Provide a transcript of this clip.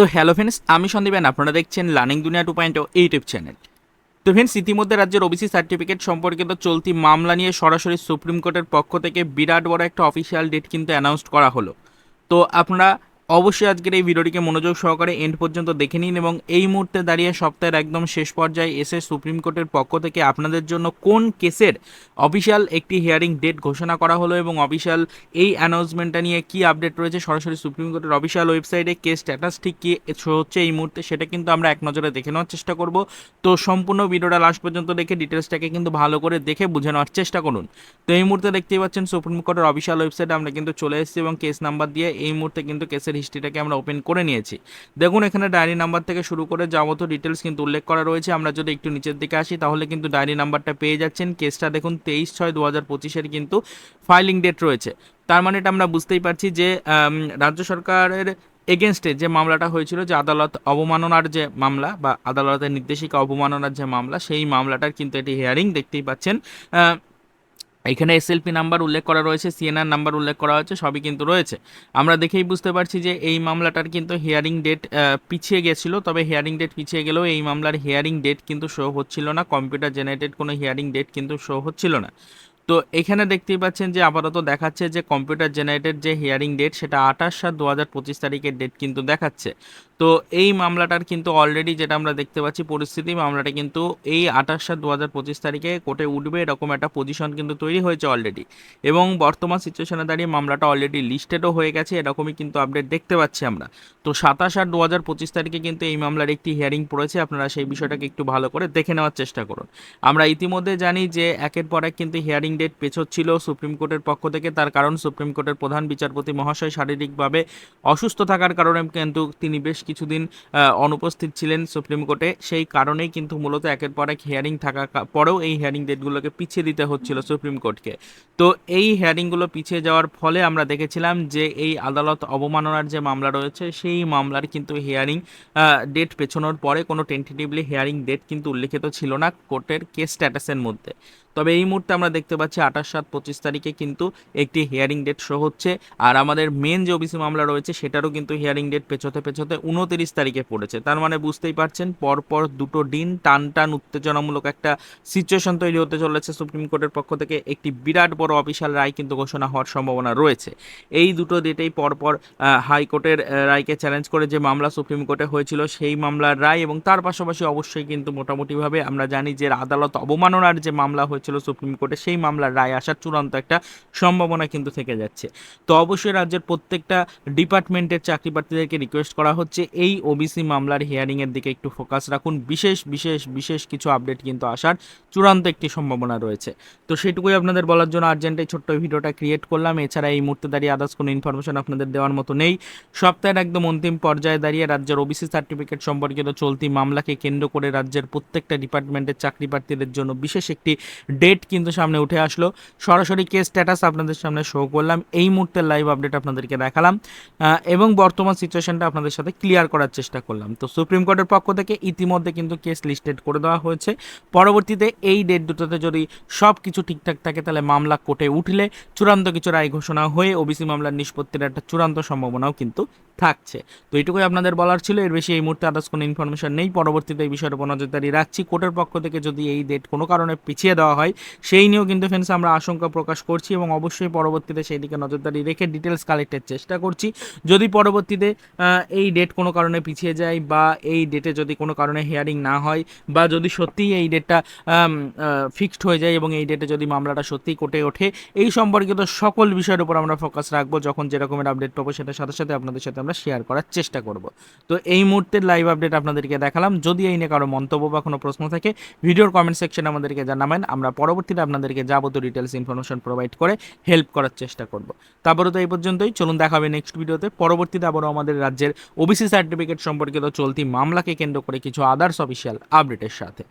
তো hello friends আমি সন্দীপেন আপনারা দেখছেন learning Duniya two point YouTube channel তো ফ্রেন্ডস ইতিমধ্যে রাজ্যের ওবিসি সার্টিফিকেট সম্পর্কিত চলতি মামলা নিয়ে সরাসরি সুপ্রিম কোর্টের পক্ষ থেকে বিরাট বড় একটা অফিসিয়াল ডেট কিন্তু অ্যানাউন্সড করা হলো। তো আপনারা অবশ্যই আজকের এই ভিডিওটিকে মনোযোগ সহকারে এন্ড পর্যন্ত দেখে নিন এবং এই মুহূর্তে দাঁড়িয়ে সপ্তাহের একদম শেষ পর্যায়ে এসে সুপ্রিম কোর্টের পক্ষ থেকে আপনাদের জন্য কোন কেসের অফিসিয়াল একটি হিয়ারিং ডেট ঘোষণা করা হলো এবং অফিসিয়াল এই অ্যানাউন্সমেন্টটা নিয়ে কি আপডেট রয়েছে, সরাসরি সুপ্রিম কোর্টের অফিসিয়াল ওয়েবসাইটে কেস স্ট্যাটাস ঠিক কী হচ্ছে এই মুহূর্তে সেটা কিন্তু আমরা এক নজরে দেখে নেওয়ার চেষ্টা করব। তো সম্পূর্ণ ভিডিওটা লাস্ট পর্যন্ত দেখে ডিটেলসটাকে কিন্তু ভালো করে দেখে বুঝে নেওয়ার চেষ্টা করুন। তো এই মুহূর্তে দেখতেই পাচ্ছেন সুপ্রিম কোর্টের অফিসিয়াল ওয়েবসাইটে আমরা কিন্তু চলে এসেছি এবং কেস নাম্বার দিয়ে এই মুহূর্তে কিন্তু কেসের হিস্ট্রিটাকে আমরা ওপেন করে নিয়েছি। দেখুন, এখানে ডায়েরি নাম্বার থেকে শুরু করে যাবতীয় ডিটেলস কিন্তু উল্লেখ করা রয়েছে। আমরা যদি একটু নিচের দিকে আসি, তাহলে কিন্তু ডায়েরি নাম্বারটা পেয়ে যাচ্ছেন। কেসটা দেখুন, তেইশ ছয় দু হাজার পঁচিশের কিন্তু ফাইলিং ডেট রয়েছে। তার মানে এটা আমরা বুঝতেই পারছি যে রাজ্য সরকারের এগেনস্টে যে মামলাটা হয়েছিল, যে আদালত অবমাননার যে মামলা বা আদালতের নির্দেশিকা অবমাননার যে মামলা, সেই মামলাটার কিন্তু এটি হিয়ারিং দেখতেই পাচ্ছেন। এখানে এসএলপি নাম্বার উল্লেখ করা রয়েছে সিএনআর নাম্বার উল্লেখ করা হয়েছে, সবই কিন্তু রয়েছে। আমরা দেখেই বুঝতে পারছি যে এই মামলাটার কিন্তু হিয়ারিং ডেট পিছিয়ে গেছিল, তবে হিয়ারিং ডেট পিছিয়ে গেলেও এই মামলার হিয়ারিং ডেট কিন্তু শো হচ্ছিল না কম্পিউটার জেনারেটেড কোনো হিয়ারিং ডেট কিন্তু শো হচ্ছিল না। তো এখানে দেখতেই পাচ্ছেন যে আপাতত দেখাচ্ছে যে কম্পিউটার জেনারেটেড যে হিয়ারিং ডেট সেটা আঠাশ সাত দু হাজার পঁচিশ তারিখের ডেট কিন্তু দেখাচ্ছে। তো এই মামলাটার কিন্তু অলরেডি যেটা আমরা দেখতে পাচ্ছি, পরিস্থিতি মামলাটা কিন্তু এই আঠাশ সাত দু হাজার পঁচিশ তারিখে কোর্টে উঠবে, এরকম একটা পজিশন কিন্তু তৈরি হয়েছে অলরেডি এবং বর্তমান সিচুয়েশনে দাঁড়িয়ে মামলাটা অলরেডি লিস্টেডও হয়ে গেছে, এরকমই কিন্তু আপডেট দেখতে পাচ্ছি আমরা। তো সাতাশ আট দু হাজার পঁচিশ তারিখে কিন্তু এই মামলার একটি হিয়ারিং পড়েছে, আপনারা সেই বিষয়টাকে একটু ভালো করে দেখে নেওয়ার চেষ্টা করুন। আমরা ইতিমধ্যে জানি যে একের পর এক কিন্তু হিয়ারিং ডেট পেছোচ্ছিল সুপ্রিম কোর্টের পক্ষ থেকে। তার কারণ সুপ্রিম কোর্টের প্রধান বিচারপতি মহাশয় শারীরিকভাবে অসুস্থ থাকার কারণে কিন্তু তিনি বেশ কিছুদিন অনুপস্থিত ছিলেন সুপ্রিম কোর্টে। সেই কারণেই কিন্তু মূলত একের পর এক হিয়ারিং থাকা পরেও এই হিয়ারিং ডেটগুলোকে পিছিয়ে দিতে হচ্ছিল সুপ্রিম কোর্টকে। তো এই হিয়ারিংগুলো পিছিয়ে যাওয়ার ফলে আমরা দেখেছিলাম যে এই আদালত অবমাননার যে মামলা রয়েছে, সেই মামলার কিন্তু হিয়ারিং ডেট পেছনোর পরে কোনো টেন্টেটিভলি হিয়ারিং ডেট কিন্তু উল্লেখিত ছিল না কোর্টের কেস স্ট্যাটাসের মধ্যে। তবে এই মুহূর্তে আমরা দেখতে পাচ্ছি আঠাশ সাত পঁচিশ তারিখে কিন্তু একটি হিয়ারিং ডেট শো হচ্ছে। আর আমাদের মেন যে ওবিসি মামলা রয়েছে, সেটারও কিন্তু হিয়ারিং ডেট পেছোতে পেছোতে উনতিরিশ তারিখে পড়েছে। তার মানে বুঝতেই পারছেন, পরপর দুটো দিন টান টান উত্তেজনামূলক একটা সিচুয়েশন তৈরি হতে চলেছে সুপ্রিম কোর্টের পক্ষ থেকে। একটি বিরাট বড় অফিসিয়াল রায় কিন্তু ঘোষণা হওয়ার সম্ভাবনা রয়েছে। এই দুটো ডেটেই পরপর হাইকোর্টের রায়কে চ্যালেঞ্জ করে যে মামলা সুপ্রিম কোর্টে হয়েছিল, সেই মামলার রায় এবং তার পাশাপাশি অবশ্যই কিন্তু মোটামুটিভাবে আমরা জানি যে আদালত অবমাননার যে মামলা হয়েছিল সুপ্রিম কোর্টে সেই মামলার রায় আসার চূড়ান্ত একটা সম্ভাবনা কিন্তু থেকে যাচ্ছে। তো অবশ্যই রাজ্যের প্রত্যেকটা ডিপার্টমেন্টের চাকরি প্রার্থীদেরকে রিকোয়েস্ট করা হচ্ছে। এই ওবিসি মামলার হিয়ারিংয়ের দিকে একটু ফোকাস রাখুন। বিশেষ বিশেষ বিশেষ কিছু আপডেট কিন্তু আসার চূড়ান্ত একটি সম্ভাবনা রয়েছে। তো সেটুকুই আপনাদের বলার জন্য আর্জেন্ট এই ছোট্ট ভিডিওটা ক্রিয়েট করলাম। এছাড়া এই মুহূর্তে দাঁড়িয়ে আদার্স কোনো ইনফরমেশন আপনাদের দেওয়ার মতো নেই। সপ্তাহের একদম অন্তিম পর্যায়ে দাঁড়িয়ে রাজ্যের ওবিসি সার্টিফিকেট সম্পর্কিত চলতি মামলাকে কেন্দ্র করে রাজ্যের প্রত্যেকটা ডিপার্টমেন্টের চাকরি প্রার্থীদের জন্য বিশেষ একটি ডেট কিন্তু সামনে উঠে আসলো। সরাসরি কেস স্ট্যাটাস আপনাদের সামনে শো করলাম। এই মুহূর্তের লাইভ আপডেট আপনাদেরকে দেখালাম এবং বর্তমান সিচুয়েশনটা আপনাদের সাথে ক্লিয়ার করার চেষ্টা করলাম। তো সুপ্রিম কোর্টের পক্ষ থেকে ইতিমধ্যে কিন্তু কেস লিস্টেড করে দেওয়া হয়েছে। পরবর্তীতে এই ডেট দুটোতে যদি সব কিছু ঠিকঠাক থাকে, তাহলে মামলা কোর্টে উঠলে চূড়ান্ত কিছু রায় ঘোষণা হয়ে ওবিসি মামলার নিষ্পত্তির একটা চূড়ান্ত সম্ভাবনাও কিন্তু থাকছে। তো এইটুকুই আপনাদের বলার ছিল। এর বেশি এই মুহূর্তে আদার্স কোনো ইনফরমেশন নেই। পরবর্তীতে এই বিষয়ের উপর নজরদারি রাখছি। কোর্টের পক্ষ থেকে যদি এই ডেট কোনো কারণে পিছিয়ে দেওয়া হয়, সেই নিয়েও কিন্তু ফ্রেন্ডস আমরা আশঙ্কা প্রকাশ করছি এবং অবশ্যই পরবর্তীতে সেই দিকে নজরদারি রেখে ডিটেলস কালেক্টের চেষ্টা করছি। যদি পরবর্তীতে এই ডেট কোনো কারণে পিছিয়ে যায় বা এই ডেটে যদি কোনো কারণে হিয়ারিং না হয় বা যদি সত্যিই এই ডেটটা ফিক্সড হয়ে যায় এবং এই ডেটে যদি মামলাটা সত্যিই কোর্টে ওঠে, এই সম্পর্কিত সকল বিষয়ের উপর আমরা ফোকাস রাখব। যখন যেরকমের আপডেট পাবো সেটার সাথে সাথে আপনাদের সাথে আমরা শেয়ার করার চেষ্টা করব। তো এই মুহূর্তের লাইভ আপডেট আপনাদেরকে দেখালাম। যদি এই নিয়ে কারও মন্তব্য বা কোনো প্রশ্ন থাকে, ভিডিওর কমেন্ট সেকশনে আমাদেরকে জানাবেন। আমরা পরবর্তীতে আপনাদেরকে যাবতীয় ডিটেলস ইনফরমেশন প্রোভাইড করে হেল্প করার চেষ্টা করব। তারপরে তো এই পর্যন্তই। চলুন দেখা হবে নেক্সট ভিডিওতে পরবর্তীতে আবারও আমাদের রাজ্যের ওবিসি সার্টিফিকেট সম্পর্কিত চলতি মামলাকে কেন্দ্র করে কিছু আদার্স অফিসিয়াল আপডেটের সাথে।